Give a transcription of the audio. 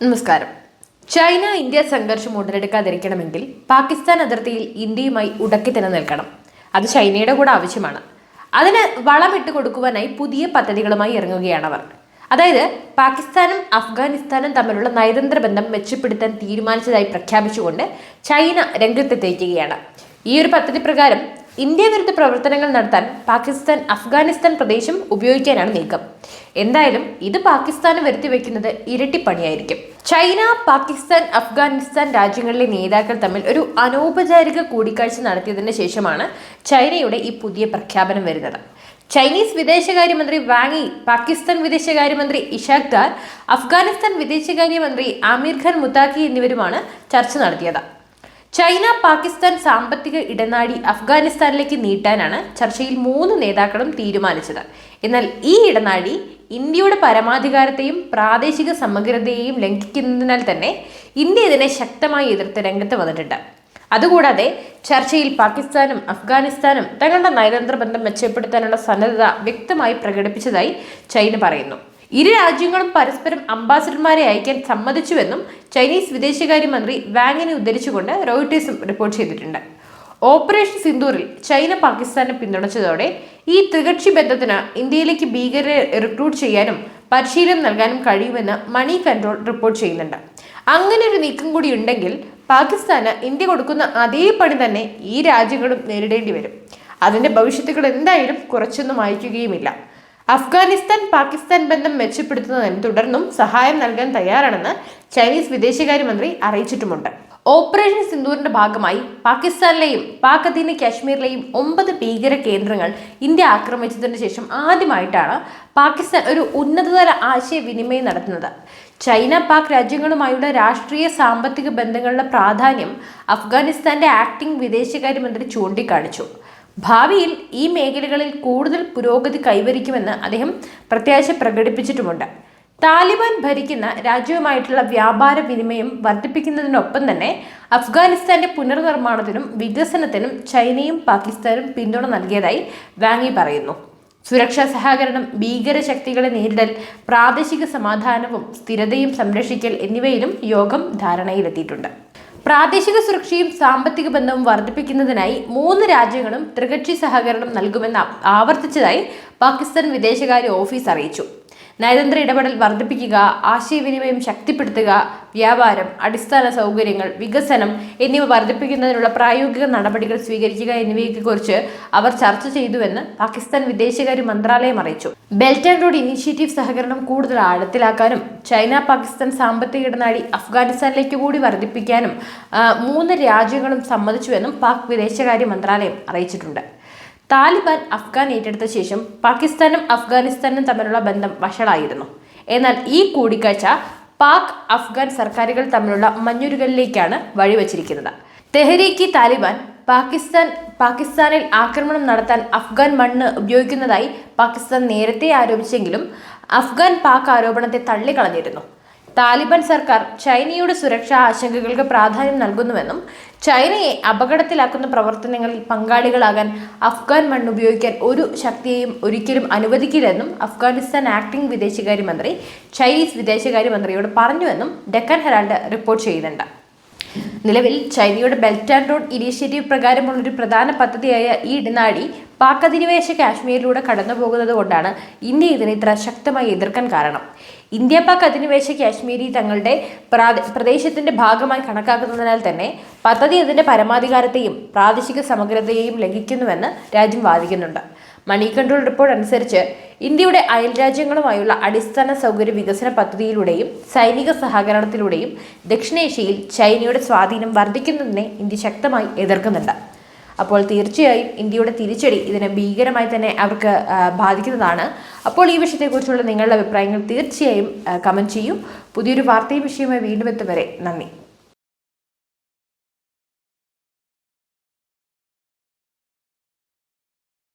നമസ്കാരം. China India സംഘർഷം ഉടലെടുക്കാതിരിക്കണമെങ്കിൽ പാകിസ്ഥാൻ അതിർത്തിയിൽ ഇന്ത്യയുമായി ഉടക്കി തന്നെ നിൽക്കണം. അത് ചൈനയുടെ കൂടെ ആവശ്യമാണ്. അതിന് വളമിട്ട് കൊടുക്കുവാനായി പുതിയ പദ്ധതികളുമായി ഇറങ്ങുകയാണ് അവർ. അതായത് പാകിസ്ഥാനും അഫ്ഗാനിസ്ഥാനും തമ്മിലുള്ള നയതന്ത്ര ബന്ധം മെച്ചപ്പെടുത്താൻ തീരുമാനിച്ചതായി പ്രഖ്യാപിച്ചുകൊണ്ട് ചൈന രംഗത്തെത്തിയിരിക്കുകയാണ്. ഈ ഒരു പദ്ധതി പ്രകാരം ഇന്ത്യ വിരുദ്ധ പ്രവർത്തനങ്ങൾ നടത്താൻ പാകിസ്ഥാൻ അഫ്ഗാനിസ്ഥാൻ പ്രദേശം ഉപയോഗിക്കാനാണ് നീക്കം. എന്തായാലും ഇത് പാകിസ്ഥാന് വരുത്തി വെക്കുന്നത് ഇരട്ടിപ്പണിയായിരിക്കും. ചൈന പാകിസ്ഥാൻ അഫ്ഗാനിസ്ഥാൻ രാജ്യങ്ങളിലെ നേതാക്കൾ തമ്മിൽ ഒരു അനൗപചാരിക കൂടിക്കാഴ്ച നടത്തിയതിന് ശേഷമാണ് ചൈനയുടെ ഈ പുതിയ പ്രഖ്യാപനം വരുന്നത്. ചൈനീസ് വിദേശകാര്യമന്ത്രി വാങ്ങി പാകിസ്ഥാൻ വിദേശകാര്യമന്ത്രി ഇഷാഖ് ദാർ അഫ്ഗാനിസ്ഥാൻ വിദേശകാര്യമന്ത്രി ആമീർ ഖാൻ മുത്താഖി എന്നിവരുമാണ് ചർച്ച നടത്തിയത്. ചൈന പാകിസ്ഥാൻ സാമ്പത്തിക ഇടനാഴി അഫ്ഗാനിസ്ഥാനിലേക്ക് നീട്ടാനാണ് ചർച്ചയിൽ മൂന്ന് നേതാക്കളും തീരുമാനിച്ചത്. എന്നാൽ ഈ ഇടനാഴി ഇന്ത്യയുടെ പരമാധികാരത്തെയും പ്രാദേശിക സമഗ്രതയെയും ലംഘിക്കുന്നതിനാൽ തന്നെ ഇന്ത്യ ഇതിനെ ശക്തമായി എതിർത്ത് രംഗത്ത് വന്നിട്ടുണ്ട്. അതുകൂടാതെ ചർച്ചയിൽ പാകിസ്ഥാനും അഫ്ഗാനിസ്ഥാനും തങ്ങളുടെ നയതന്ത്ര ബന്ധം മെച്ചപ്പെടുത്താനുള്ള സന്നദ്ധത വ്യക്തമായി പ്രകടിപ്പിച്ചതായി ചൈന പറയുന്നു. ഇരു രാജ്യങ്ങളും പരസ്പരം അംബാസഡർമാരെ അയക്കാൻ സമ്മതിച്ചുവെന്നും ചൈനീസ് വിദേശകാര്യമന്ത്രി വാങ്ങിനെ ഉദ്ധരിച്ചുകൊണ്ട് റോയിട്ടേഴ്സും റിപ്പോർട്ട് ചെയ്തിട്ടുണ്ട്. ഓപ്പറേഷൻ സിന്ദൂറിൽ ചൈന പാകിസ്ഥാനെ പിന്തുണച്ചതോടെ ഈ ത്രികക്ഷി ബന്ധത്തിന് ഇന്ത്യയിലേക്ക് ഭീകരരെ റിക്രൂട്ട് ചെയ്യാനും പരിശീലനം നൽകാനും കഴിയുമെന്ന് മണി കൺട്രോൾ റിപ്പോർട്ട് ചെയ്യുന്നുണ്ട്. അങ്ങനെ ഒരു നീക്കം കൂടി ഉണ്ടെങ്കിൽ പാകിസ്ഥാന് ഇന്ത്യ കൊടുക്കുന്ന അതേ പണി തന്നെ ഈ രാജ്യങ്ങളും നേരിടേണ്ടി വരും. അതിന്റെ ഭവിഷ്യത്തുകൾ എന്തായാലും കുറച്ചൊന്നും അയക്കുകയുമില്ല അഫ്ഗാനിസ്ഥാൻ പാകിസ്ഥാൻ ബന്ധം മെച്ചപ്പെടുത്തുന്നതിന് തുടർന്നും സഹായം നൽകാൻ തയ്യാറാണെന്ന് ചൈനീസ് വിദേശകാര്യമന്ത്രി അറിയിച്ചിട്ടുമുണ്ട്. ഓപ്പറേഷൻ സിന്ദൂറിന്റെ ഭാഗമായി പാകിസ്ഥാനിലെയും പാക് അധീന കാശ്മീരിലെയും ഒമ്പത് ഭീകര കേന്ദ്രങ്ങൾ ഇന്ത്യ ആക്രമിച്ചതിന് ശേഷം ആദ്യമായിട്ടാണ് പാകിസ്ഥാൻ ഒരു ഉന്നതതല ആശയവിനിമയം നടത്തുന്നത്. ചൈന പാക് രാജ്യങ്ങളുമായുള്ള രാഷ്ട്രീയ സാമ്പത്തിക ബന്ധങ്ങളുടെ പ്രാധാന്യം അഫ്ഗാനിസ്ഥാന്റെ ആക്ടിംഗ് വിദേശകാര്യമന്ത്രി ചൂണ്ടിക്കാണിച്ചു. ഭാവിയിൽ ഈ മേഖലകളിൽ കൂടുതൽ പുരോഗതി കൈവരിക്കുമെന്ന് അദ്ദേഹം പ്രത്യാശ പ്രകടിപ്പിച്ചിട്ടുമുണ്ട്. താലിബാൻ ഭരിക്കുന്ന രാജ്യവുമായിട്ടുള്ള വ്യാപാര വിനിമയം വർദ്ധിപ്പിക്കുന്നതിനൊപ്പം തന്നെ അഫ്ഗാനിസ്ഥാന്റെ പുനർനിർമ്മാണത്തിനും വികസനത്തിനും ചൈനയും പാകിസ്ഥാനും പിന്തുണ നൽകിയതായി വാങ്ങി പറയുന്നു. സുരക്ഷാ സഹകരണം ഭീകര ശക്തികളെ നേരിടൽ പ്രാദേശിക സമാധാനവും സ്ഥിരതയും സംരക്ഷിക്കൽ എന്നിവയിലും യോഗം ധാരണയിലെത്തിയിട്ടുണ്ട്. പ്രാദേശിക സുരക്ഷയും സാമ്പത്തിക ബന്ധവും വർദ്ധിപ്പിക്കുന്നതിനായി മൂന്ന് രാജ്യങ്ങളും ത്രികക്ഷി സഹകരണം നൽകുമെന്ന് ആവർത്തിച്ചതായി പാകിസ്ഥാൻ വിദേശകാര്യ ഓഫീസ് അറിയിച്ചു. നയതന്ത്ര ഇടപെടൽ വർദ്ധിപ്പിക്കുക ആശയവിനിമയം ശക്തിപ്പെടുത്തുക വ്യാപാരം അടിസ്ഥാന സൗകര്യങ്ങൾ വികസനം എന്നിവ വർദ്ധിപ്പിക്കുന്നതിനുള്ള പ്രായോഗിക നടപടികൾ സ്വീകരിക്കുക എന്നിവയെക്കുറിച്ച് അവർ ചർച്ച ചെയ്തുവെന്ന് പാകിസ്ഥാൻ വിദേശകാര്യ മന്ത്രാലയം അറിയിച്ചു. ബെൽറ്റ് ആൻഡ് റോഡ് ഇനീഷ്യേറ്റീവ് സഹകരണം കൂടുതൽ ആഴത്തിലാക്കാനും ചൈന പാകിസ്ഥാൻ സാമ്പത്തിക ഇടനാഴി അഫ്ഗാനിസ്ഥാനിലേക്ക് കൂടി വർദ്ധിപ്പിക്കാനും മൂന്ന് രാജ്യങ്ങളും സമ്മതിച്ചുവെന്നും പാക് വിദേശകാര്യ മന്ത്രാലയം അറിയിച്ചിട്ടുണ്ട്. താലിബാൻ അഫ്ഗാൻ ഏറ്റെടുത്ത ശേഷം പാകിസ്ഥാനും അഫ്ഗാനിസ്ഥാനും തമ്മിലുള്ള ബന്ധം വഷളായിരുന്നു. എന്നാൽ ഈ കൂടിക്കാഴ്ച പാക് അഫ്ഗാൻ സർക്കാരുകൾ തമ്മിലുള്ള മഞ്ഞുരുകലിലേക്കാണ് വഴിവെച്ചിരിക്കുന്നത്. തെഹരീക്ക് താലിബാൻ പാകിസ്ഥാൻ പാകിസ്ഥാനിൽ ആക്രമണം നടത്താൻ അഫ്ഗാൻ മണ്ണ് ഉപയോഗിക്കുന്നതായി പാകിസ്ഥാൻ നേരത്തെ ആരോപിച്ചെങ്കിലും അഫ്ഗാൻ പാക് ആരോപണത്തെ തള്ളിക്കളഞ്ഞിരുന്നു. താലിബാൻ സർക്കാർ ചൈനയുടെ സുരക്ഷാ ആശങ്കകൾക്ക് പ്രാധാന്യം നൽകുന്നുവെന്നും ചൈനയെ അപകടത്തിലാക്കുന്ന പ്രവർത്തനങ്ങളിൽ പങ്കാളികളാകാൻ അഫ്ഗാൻ മണ്ണ് ഉപയോഗിക്കാൻ ഒരു ശക്തിയെയും ഒരിക്കലും അനുവദിക്കില്ലെന്നും അഫ്ഗാനിസ്ഥാൻ ആക്ടിംഗ് വിദേശകാര്യമന്ത്രി ചൈനീസ് വിദേശകാര്യമന്ത്രിയോട് പറഞ്ഞുവെന്നും ഡെക്കൻ ഹെറാൾഡ് റിപ്പോർട്ട് ചെയ്യുന്നുണ്ട്. നിലവിൽ ചൈനയുടെ ബെൽറ്റ് ആൻഡ് റോഡ് ഇനീഷ്യേറ്റീവ് പ്രകാരമുള്ള ഒരു പ്രധാന പദ്ധതിയായ ഈ ഇടനാഴി പാക് അധിനിവേശ കാശ്മീരിലൂടെ കടന്നു പോകുന്നത് കൊണ്ടാണ് ഇന്ത്യ ഇതിനെ ഇത്ര ശക്തമായി എതിർക്കാൻ കാരണം. ഇന്ത്യ പാക് അധിനിവേശ കാശ്മീരി തങ്ങളുടെ പ്രദേശത്തിന്റെ ഭാഗമായി കണക്കാക്കുന്നതിനാൽ തന്നെ പദ്ധതി അതിന്റെ പരമാധികാരത്തെയും പ്രാദേശിക സമഗ്രതയെയും ലംഘിക്കുന്നുവെന്ന് രാജ്യം വാദിക്കുന്നുണ്ട്. മണി കൺട്രോൾ റിപ്പോർട്ട് അനുസരിച്ച് ഇന്ത്യയുടെ അയൽ അയൽരാജ്യങ്ങളുമായുള്ള അടിസ്ഥാന സൗകര്യ വികസന പദ്ധതിയിലൂടെയും സൈനിക സഹകരണത്തിലൂടെയും ദക്ഷിണേഷ്യയിൽ ചൈനയുടെ സ്വാധീനം വർദ്ധിക്കുന്നതിനെ ഇന്ത്യ ശക്തമായി എതിർക്കുന്നുണ്ട്. അപ്പോൾ തീർച്ചയായും ഇന്ത്യയുടെ തിരിച്ചടി ഇതിനെ ഭീകരമായി തന്നെ അവർക്ക് ബാധിക്കുന്നതാണ്. അപ്പോൾ ഈ വിഷയത്തെക്കുറിച്ചുള്ള നിങ്ങളുടെ അഭിപ്രായങ്ങൾ തീർച്ചയായും കമന്റ് ചെയ്യൂ. പുതിയൊരു വാർത്തയും വിഷയവുമായി വീണ്ടും എത്തും വരെ. നന്ദി.